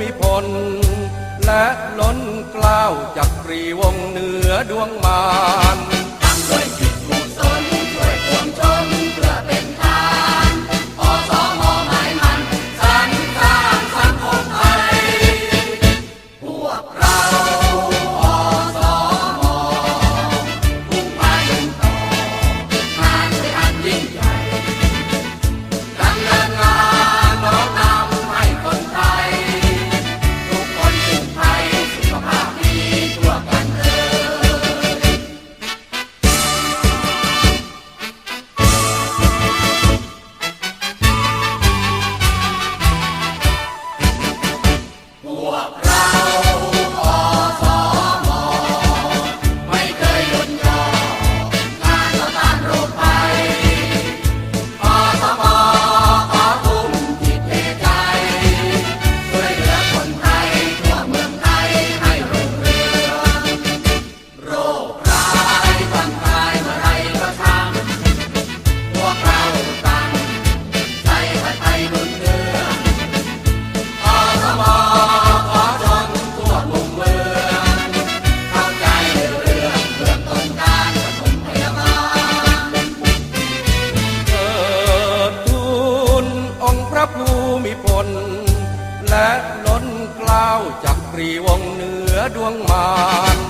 มิพล และล้นกล้าวจากปรีวงเหนือดวงมาร จักรีวงเหนือดวงมาร